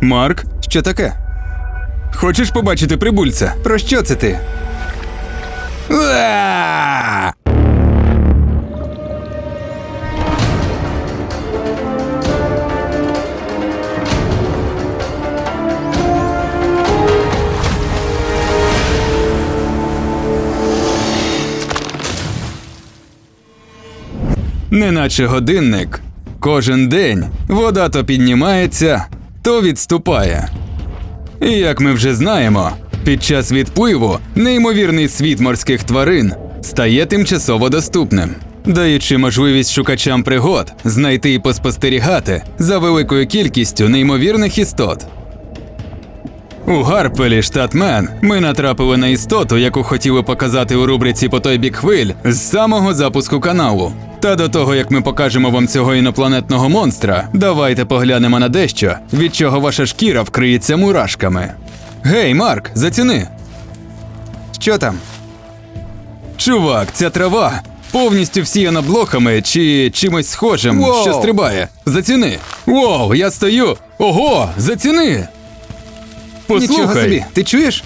Марк, Що таке? хочеш побачити прибульця? Про що це ти? Неначе годинник. Кожен день вода то піднімається, то відступає. І як ми вже знаємо, під час відпливу неймовірний світ морських тварин стає тимчасово доступним, даючи можливість шукачам пригод знайти і поспостерігати за великою кількістю неймовірних істот. У Гарпелі, штат Мен, ми натрапили на істоту, яку хотіли показати у рубриці по той бік хвиль з самого запуску каналу. Та до того, як ми покажемо вам цього інопланетного монстра, давайте поглянемо на дещо, від чого ваша шкіра вкриється мурашками. Гей, Марк, заціни! Що там? Чувак, ця трава повністю всіяна блохами чи чимось схожим, Воу! що стрибає. Заціни. Воу, я стою. Ого, заціни. Послухай, Нічого собі. Ти чуєш?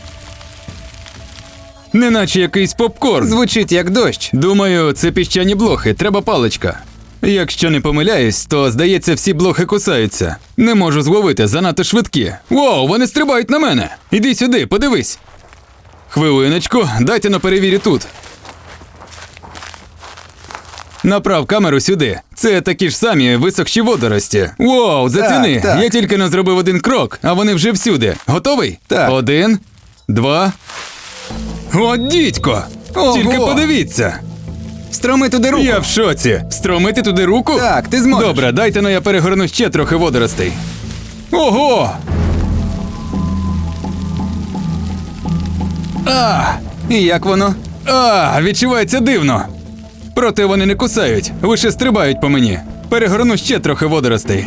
неначе якийсь попкорн. Звучить як дощ. Думаю, це піщані блохи, треба паличка. Якщо не помиляюсь, то здається, всі блохи кусаються. Не можу зловити, занадто швидкі. Воу, вони стрибають на мене. Іди сюди, подивись. Хвилиночку, дайте на перевірю тут. Направ камеру сюди. Це такі ж самі висохші водорості. Воу, заціни! Так, так. Я тільки не зробив один крок, а вони вже всюди. Готовий? Так. Один, два. О, дідько! Ого! Тільки подивіться! Встроми туди руку. Я в шоці. Встромити туди руку? Так, ти зможеш. Добре, дайте но я перегорну ще трохи водоростей. Ого! А! І як воно? А! Відчувається дивно. Проте вони не кусають, лише стрибають по мені. Перегорну ще трохи водоростей.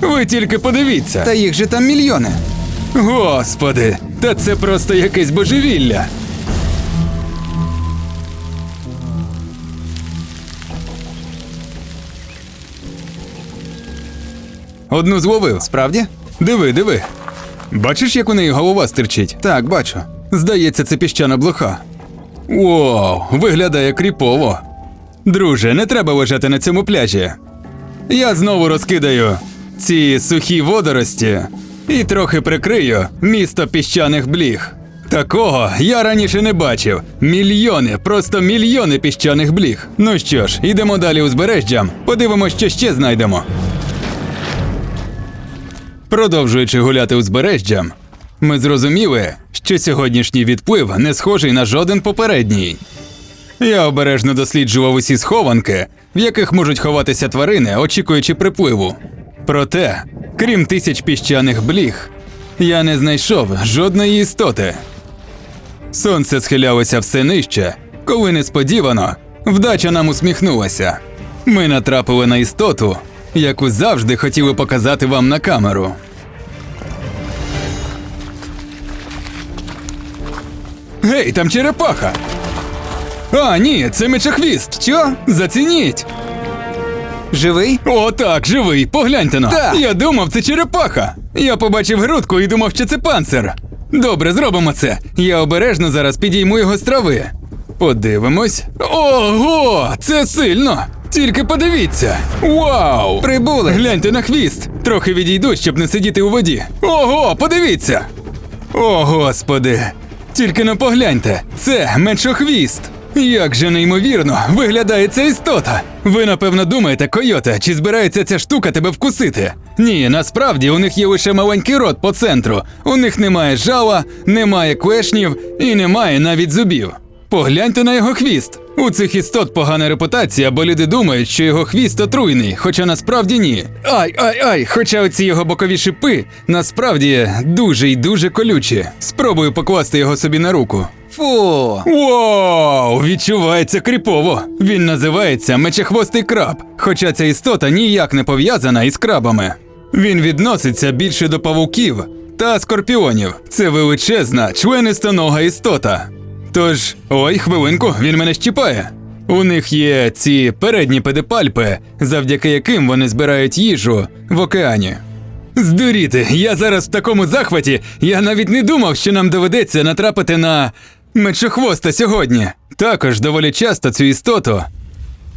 Ви тільки подивіться. Та їх же там мільйони. Господи, та це просто якесь божевілля. Одну зловив. Справді? Диви, диви. Бачиш, як у неї голова стирчить? Так, бачу. Здається, це піщана блоха. Воу, виглядає кріпово. Друже, не треба лежати на цьому пляжі. Я знову розкидаю ці сухі водорості і трохи прикрию місто піщаних бліг. Такого я раніше не бачив. Мільйони, просто мільйони піщаних бліг. Ну що ж, ідемо далі узбережжям, подивимося, що ще знайдемо. Продовжуючи гуляти узбережжям, ми зрозуміли, що сьогоднішній відплив не схожий на жоден попередній. Я обережно досліджував усі схованки, в яких можуть ховатися тварини, очікуючи припливу. Проте, крім тисяч піщаних бліг, я не знайшов жодної істоти. Сонце схилялося все нижче, коли несподівано вдача нам усміхнулася. Ми натрапили на істоту, яку завжди хотіли показати вам на камеру. Гей, там черепаха! А, ні, це мечахвіст! Що? Зацініть! Живий? О, так, живий, погляньте но. Так. Я думав, це черепаха. Я побачив грудку і думав, що це панцир. Добре, зробимо це. Я обережно зараз підійму його з трави. Подивимось. Ого, це сильно! Тільки подивіться! Вау! Прибули. Гляньте на хвіст. Трохи відійду, щоб не сидіти у воді. Ого, подивіться! О, господи! Тільки не погляньте, це меншохвіст. Як же неймовірно виглядає ця істота. Ви напевно думаєте, койоте, чи збирається ця штука тебе вкусити? Ні, насправді у них є лише маленький рот по центру. У них немає жала, немає клешнів і немає навіть зубів. Погляньте на його хвіст. У цих істот погана репутація, бо люди думають, що його хвіст отруйний, хоча насправді ні. Ай, ай, ай! Хоча оці його бокові шипи насправді дуже й дуже колючі. Спробую покласти його собі на руку. Фу. Вау! Відчувається кріпово. Він називається мечехвостий краб, хоча ця істота ніяк не пов'язана із крабами. Він відноситься більше до павуків та скорпіонів. Це величезна, членистонога істота. Тож, ой, хвилинку, він мене щіпає. У них є ці передні педипальпи, завдяки яким вони збирають їжу в океані. Здуріти, я зараз в такому захваті, я навіть не думав, що нам доведеться натрапити на мечохвоста сьогодні. Також доволі часто цю істоту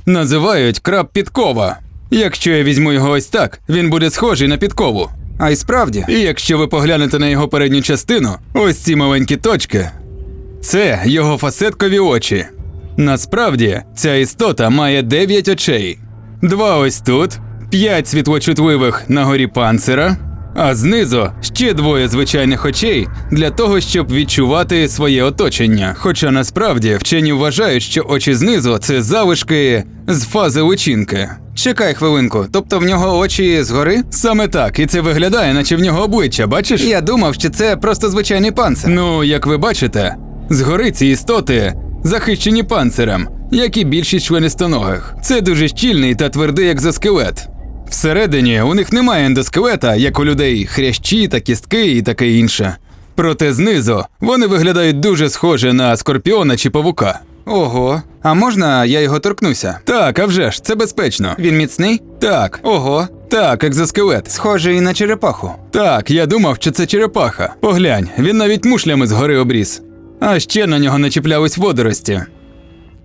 називають краб підкова. Якщо я візьму його ось так, він буде схожий на підкову. А й справді. І якщо ви поглянете на його передню частину, ось ці маленькі точки, це його фасеткові очі. Насправді, ця істота має 9 очей. Два ось тут, 5 світлочутливих на горі панцира, а знизу ще двоє звичайних очей для того, щоб відчувати своє оточення. Хоча насправді вчені вважають, що очі знизу це залишки з фази личинки. Чекай хвилинку, тобто в нього очі згори? Саме так, і це виглядає, наче в нього обличчя, бачиш? Я думав, що це просто звичайний панцир. Ну, як ви бачите, згори ці істоти захищені панцирем, як і більшість членистоногих. Це дуже щільний та твердий екзоскелет. Всередині у них немає ендоскелета, як у людей хрящі та кістки і таке інше. Проте знизу вони виглядають дуже схоже на скорпіона чи павука. Ого. А можна я його торкнуся? Так, а вже ж, це безпечно. Він міцний? Так, Ого. так, екзоскелет. Схожий на черепаху. Так, я думав, що це черепаха. Поглянь, він навіть мушлями згори обріз. А ще на нього начіплялись водорості.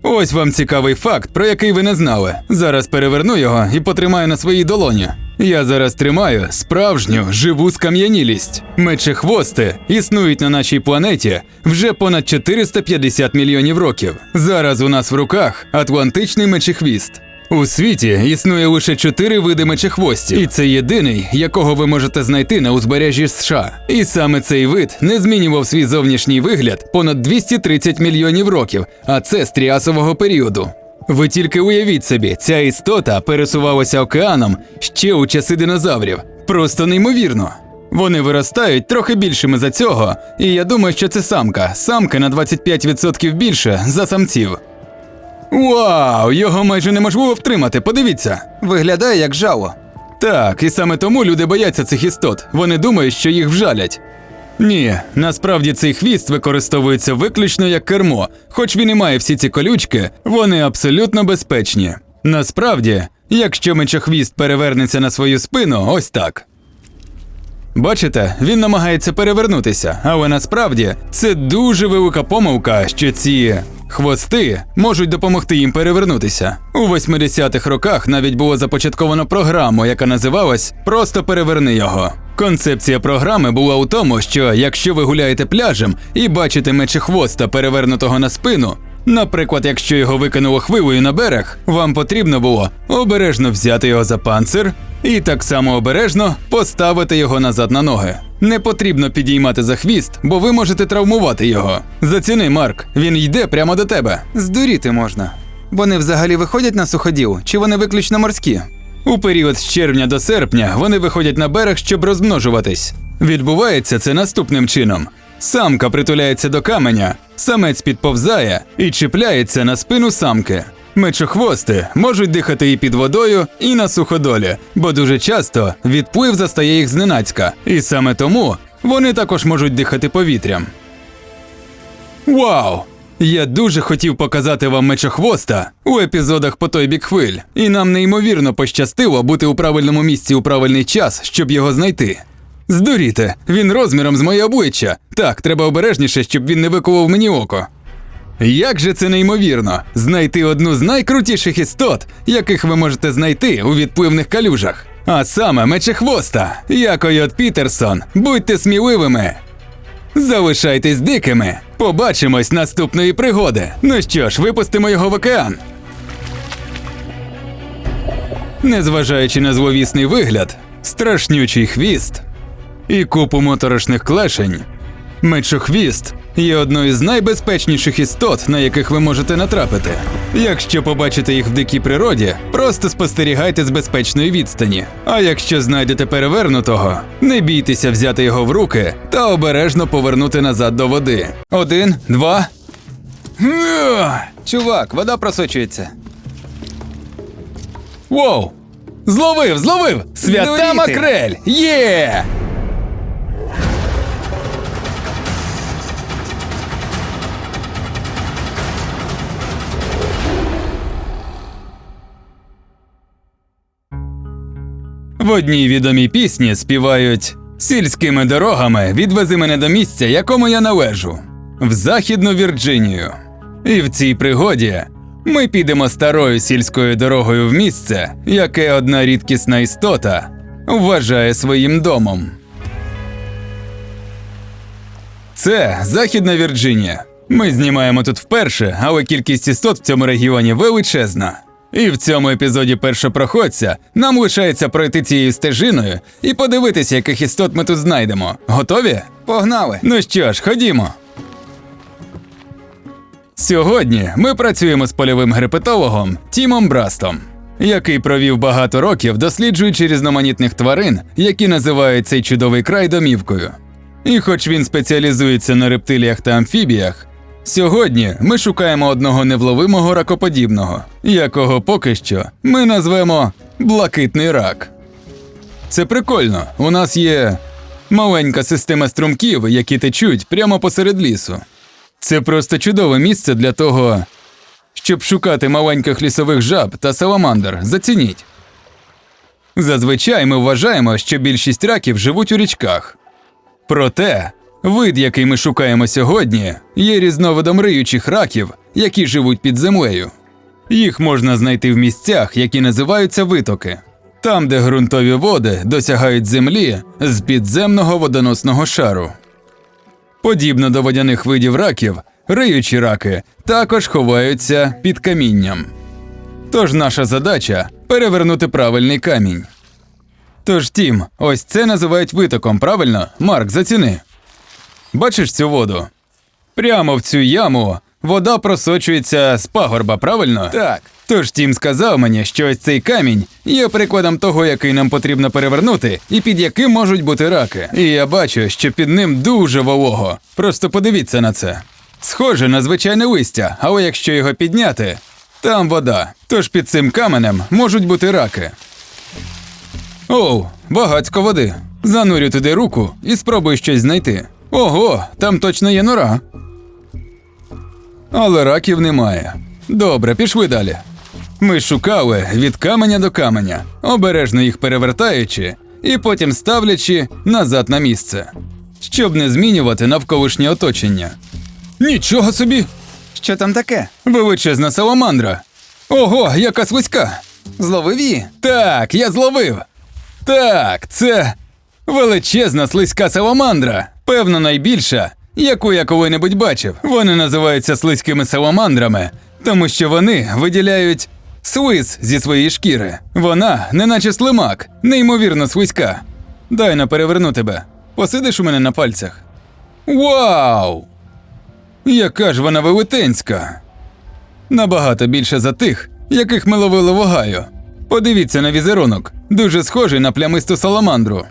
Ось вам цікавий факт, про який ви не знали. Зараз переверну його і потримаю на своїй долоні. Я зараз тримаю справжню живу скам'янілість. Мечехвости існують на нашій планеті вже понад 450 мільйонів років. Зараз у нас в руках Атлантичний мечехвіст. У світі існує лише чотири види мечехвостів, і це єдиний, якого ви можете знайти на узбережжі США. І саме цей вид не змінював свій зовнішній вигляд понад 230 мільйонів років, а це з тріасового періоду. Ви тільки уявіть собі, ця істота пересувалася океаном ще у часи динозаврів. Просто неймовірно. Вони виростають трохи більшими за цього, і я думаю, що це самка. Самка на 25% більше за самців. Вау, його майже неможливо втримати, подивіться. Виглядає як жало. Так, і саме тому люди бояться цих істот. Вони думають, що їх вжалять. Ні, насправді цей хвіст використовується виключно як кермо, хоч він і має всі ці колючки, вони абсолютно безпечні. Насправді, якщо мечохвіст перевернеться на свою спину, ось так. Бачите, він намагається перевернутися, але насправді це дуже велика помилка, що ці хвости можуть допомогти їм перевернутися. У 80-х роках навіть було започатковано програму, яка називалась Просто переверни його. Концепція програми була у тому, що якщо ви гуляєте пляжем і бачите мечехвоста перевернутого на спину, наприклад, якщо його викинуло хвилею на берег, вам потрібно було обережно взяти його за панцир і так само обережно поставити його назад на ноги. Не потрібно підіймати за хвіст, бо ви можете травмувати його. Заціни, Марк, він йде прямо до тебе. Здуріти можна. Вони взагалі виходять на суходіл, чи вони виключно морські? У період з червня до серпня вони виходять на берег, щоб розмножуватись. Відбувається це наступним чином: самка притуляється до каменя, самець підповзає і чіпляється на спину самки. Мечохвости можуть дихати і під водою, і на суходолі, бо дуже часто відплив застає їх зненацька, і саме тому вони також можуть дихати повітрям. Вау! Я дуже хотів показати вам мечохвоста у епізодах по той бік хвиль, і нам неймовірно пощастило бути у правильному місці у правильний час, щоб його знайти. Здуріте, він розміром з моє обличчя. Так, треба обережніше, щоб він не виколов мені око. Як же це неймовірно знайти одну з найкрутіших істот, яких ви можете знайти у відпливних калюжах. А саме мечехвоста, я Койот Пітерсон. Будьте сміливими. Залишайтесь дикими. Побачимось наступної пригоди. Ну що ж, випустимо його в океан. Незважаючи на зловісний вигляд, страшнючий хвіст і купу моторошних клешень, мечохвіст є одною з найбезпечніших істот, на яких ви можете натрапити. Якщо побачите їх в дикій природі, просто спостерігайте з безпечної відстані. А якщо знайдете перевернутого, не бійтеся взяти його в руки та обережно повернути назад до води. Один, два. Чувак, вода просочується. Воу! Зловив, зловив! Свята Здуріти! макрель! Є! В одній відомій пісні співають Сільськими дорогами відвези мене до місця, якому я належу, в Західну Вірджинію. І в цій пригоді ми підемо старою сільською дорогою в місце, яке одна рідкісна істота вважає своїм домом. Це Західна Вірджинія. Ми знімаємо тут вперше, але кількість істот в цьому регіоні величезна. І в цьому епізоді першопроходця нам лишається пройти цією стежиною і подивитися, яких істот ми тут знайдемо. Готові? Погнали! Ну що ж, ходімо. Сьогодні ми працюємо з польовим герпетологом Тімом Брастом, який провів багато років, досліджуючи різноманітних тварин, які називають цей чудовий край домівкою. І хоч він спеціалізується на рептиліях та амфібіях, сьогодні ми шукаємо одного невловимого ракоподібного, якого поки що ми назвемо блакитний рак. Це прикольно. У нас є маленька система струмків, які течуть прямо посеред лісу. Це просто чудове місце для того, щоб шукати маленьких лісових жаб та саламандр. Зацініть. Зазвичай ми вважаємо, що більшість раків живуть у річках. Проте, вид, який ми шукаємо сьогодні, є різновидом риючих раків, які живуть під землею. Їх можна знайти в місцях, які називаються витоки, там, де ґрунтові води досягають землі з підземного водоносного шару. Подібно до водяних видів раків, риючі раки також ховаються під камінням. Тож наша задача перевернути правильний камінь. Тож, Тім, ось це називають витоком, правильно? Марк, заціни. Бачиш цю воду? Прямо в цю яму вода просочується з пагорба, правильно? Так. Тож Тім сказав мені, що ось цей камінь є прикладом того, який нам потрібно перевернути, і під яким можуть бути раки. І я бачу, що під ним дуже волого. Просто подивіться на це. Схоже на звичайне листя, але якщо його підняти, там вода. Тож під цим каменем можуть бути раки. Оу, багацько води. Занурю туди руку і спробую щось знайти. Ого, там точно є нора. Але раків немає. Добре, пішли далі. Ми шукали від каменя до каменя, обережно їх перевертаючи і потім ставлячи назад на місце, щоб не змінювати навколишнє оточення. Нічого собі! Що там таке? Величезна саламандра! Ого, яка слизька! Зловив її? Так, я зловив. Так, це величезна слизька саламандра. Певно, найбільша, яку я коли-небудь бачив. Вони називаються слизькими саламандрами, тому що вони виділяють слиз зі своєї шкіри. Вона, неначе слимак, неймовірно слизька. Дай на переверну тебе. Посидиш у мене на пальцях. Вау! Яка ж вона велетенська! Набагато більше за тих, яких ми ловили в Огайо. Подивіться на візерунок, дуже схожий на плямисту саламандру.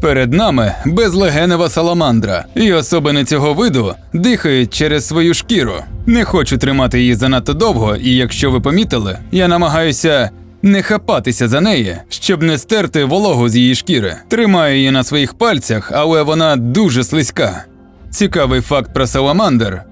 Перед нами безлегенева саламандра, і особини цього виду дихають через свою шкіру. Не хочу тримати її занадто довго, і якщо ви помітили, я намагаюся не хапатися за неї, щоб не стерти вологу з її шкіри. Тримаю її на своїх пальцях, але вона дуже слизька. Цікавий факт про саламандр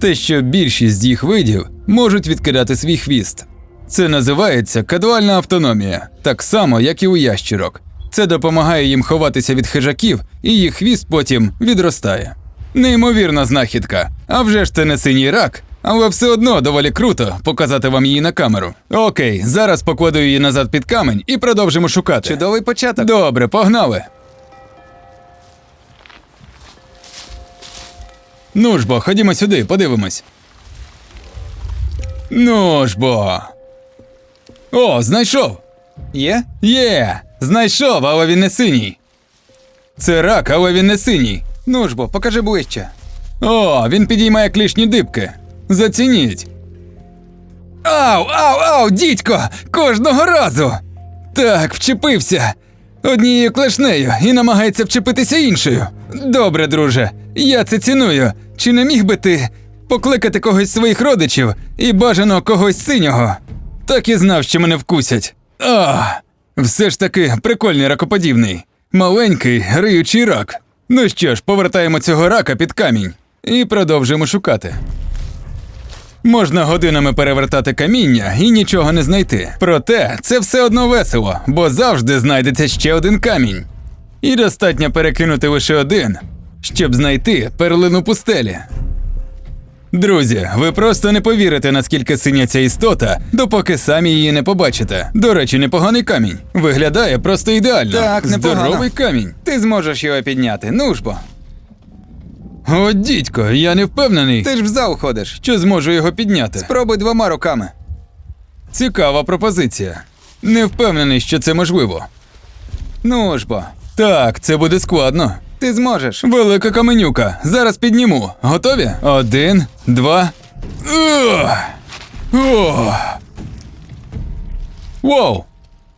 те, що більшість їх видів можуть відкидати свій хвіст. Це називається кадуальна автономія, так само, як і у ящірок. Це допомагає їм ховатися від хижаків, і їх хвіст потім відростає. Неймовірна знахідка. А вже ж це не синій рак, але все одно доволі круто показати вам її на камеру. Окей, зараз покладу її назад під камень і продовжимо шукати. Чудовий початок. Добре, погнали. Ну ж бо, ходімо сюди, подивимось. Ну ж бо. О, знайшов. Є? Є! Знайшов, але він не синій. Це рак, але він не синій. Ну ж бо, покажи ближче. О, він підіймає клішні дибки. Зацініть. Ау, ау, ау, дідько! Кожного разу. Так, вчепився. Однією клешнею і намагається вчепитися іншою. Добре, друже, я це ціную. Чи не міг би ти покликати когось з своїх родичів і бажано когось синього? Так і знав, що мене вкусять. А, все ж таки прикольний ракоподібний. Маленький риючий рак. Ну що ж, повертаємо цього рака під камінь і продовжуємо шукати. Можна годинами перевертати каміння і нічого не знайти. Проте це все одно весело, бо завжди знайдеться ще один камінь. І достатньо перекинути лише один, щоб знайти перлину пустелі. Друзі, ви просто не повірите, наскільки синя ця істота, допоки самі її не побачите. До речі, непоганий камінь. Виглядає просто ідеально. Так, непогано. Здоровий камінь. Ти зможеш його підняти. Ну ж бо. О, дідько, я не впевнений, Ти ж в зал ходиш. що зможу його підняти. Спробуй двома руками. Цікава пропозиція. Не впевнений, що це можливо. Ну ж бо. Так, це буде складно. Ти зможеш. Велика каменюка. Зараз підніму. Готові? Один, два. Воу!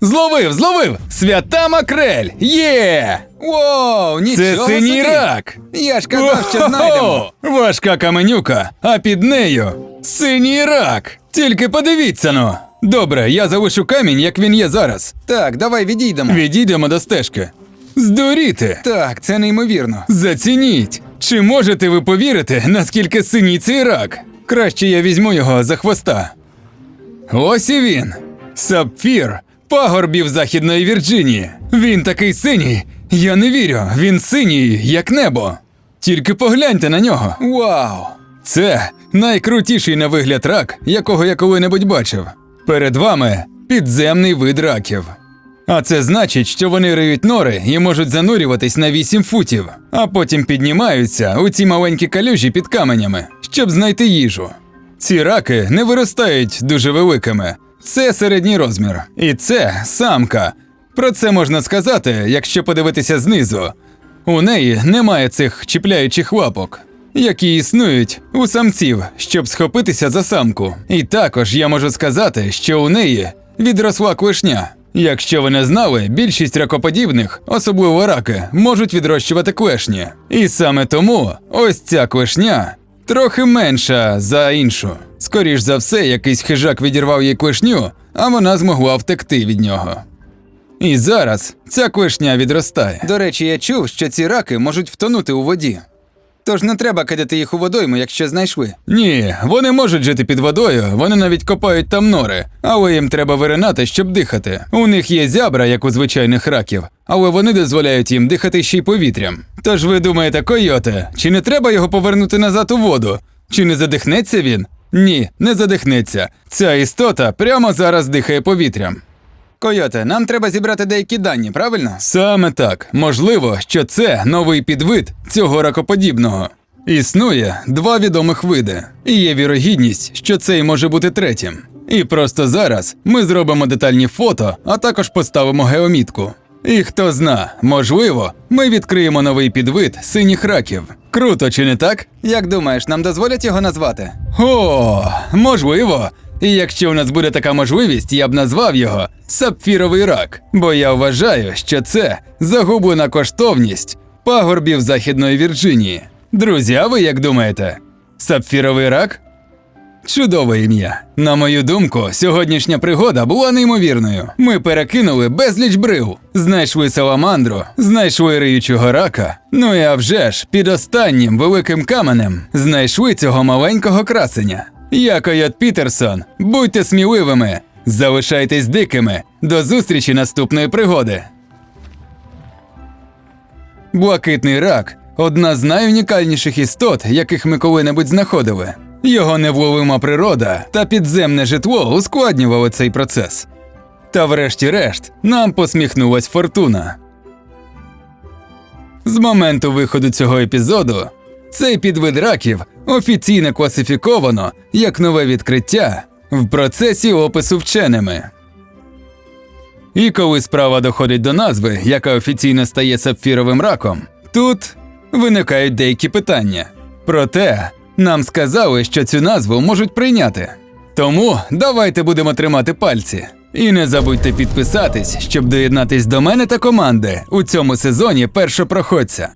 Зловив, зловив! Свята макрель! Є! Воу, Це синій собі. рак! Я ж казав, що знайдемо. Важка каменюка, а під нею синій рак. Тільки подивіться ну. Добре, я залишу камінь, як він є зараз. Так, давай відійдемо. Відійдемо до стежки. Здуріти! Так, це неймовірно. Зацініть! Чи можете ви повірити, наскільки синій цей рак? Краще я візьму його за хвоста. Ось і він. Сапфір пагорбів Західної Вірджинії. Він такий синій. Я не вірю, він синій, як небо. Тільки погляньте на нього. Вау! Це найкрутіший на вигляд рак, якого я коли-небудь бачив. Перед вами підземний вид раків. А це значить, що вони риють нори і можуть занурюватись на 8 футів, а потім піднімаються у ці маленькі калюжі під каменями, щоб знайти їжу. Ці раки не виростають дуже великими. Це середній розмір. І це самка. Про це можна сказати, якщо подивитися знизу. У неї немає цих чіпляючих лапок, які існують у самців, щоб схопитися за самку. І також я можу сказати, що у неї відросла клешня. Якщо ви не знали, більшість ракоподібних, особливо раки, можуть відрощувати клешні. І саме тому ось ця клешня трохи менша за іншу. Скоріш за все, якийсь хижак відірвав їй клешню, а вона змогла втекти від нього. І зараз ця клешня відростає. До речі, я чув, що ці раки можуть втонути у воді. Тож не треба кидати їх у водойму, якщо знайшли. Ні, вони можуть жити під водою, вони навіть копають там нори, але їм треба виринати, щоб дихати. У них є зябра, як у звичайних раків, але вони дозволяють їм дихати ще й повітрям. Тож ви думаєте, койоте, чи не треба його повернути назад у воду? Чи не задихнеться він? Ні, не задихнеться. Ця істота прямо зараз дихає повітрям. Койоте, нам треба зібрати деякі дані, правильно? Саме так. Можливо, що це новий підвид цього ракоподібного. Існує два відомих види, і є вірогідність, що цей може бути третім. І просто зараз ми зробимо детальні фото, а також поставимо геомітку. І хто зна, можливо, ми відкриємо новий підвид синіх раків. Круто, чи не так? Як думаєш, нам дозволять його назвати? О, можливо. І якщо у нас буде така можливість, я б назвав його сапфіровий рак, бо я вважаю, що це загублена коштовність пагорбів Західної Вірджинії. Друзі, а ви як думаєте? Сапфіровий рак? Чудове ім'я. На мою думку, сьогоднішня пригода була неймовірною. Ми перекинули безліч брив, знайшли саламандру, знайшли риючого рака. Ну і а вже ж, під останнім великим каменем знайшли цього маленького красеня. Я Койот Пітерсон. Будьте сміливими, залишайтесь дикими. До зустрічі наступної пригоди. Блакитний рак одна з найунікальніших істот, яких ми коли-небудь знаходили. Його невловима природа та підземне житло ускладнювали цей процес. Та врешті-решт нам посміхнулась фортуна. З моменту виходу цього епізоду цей підвид раків офіційно класифіковано як нове відкриття в процесі опису вченими. І коли справа доходить до назви, яка офіційно стає сапфіровим раком, тут виникають деякі питання. Проте нам сказали, що цю назву можуть прийняти. Тому давайте будемо тримати пальці. І не забудьте підписатись, щоб доєднатись до мене та команди у цьому сезоні першопроходця.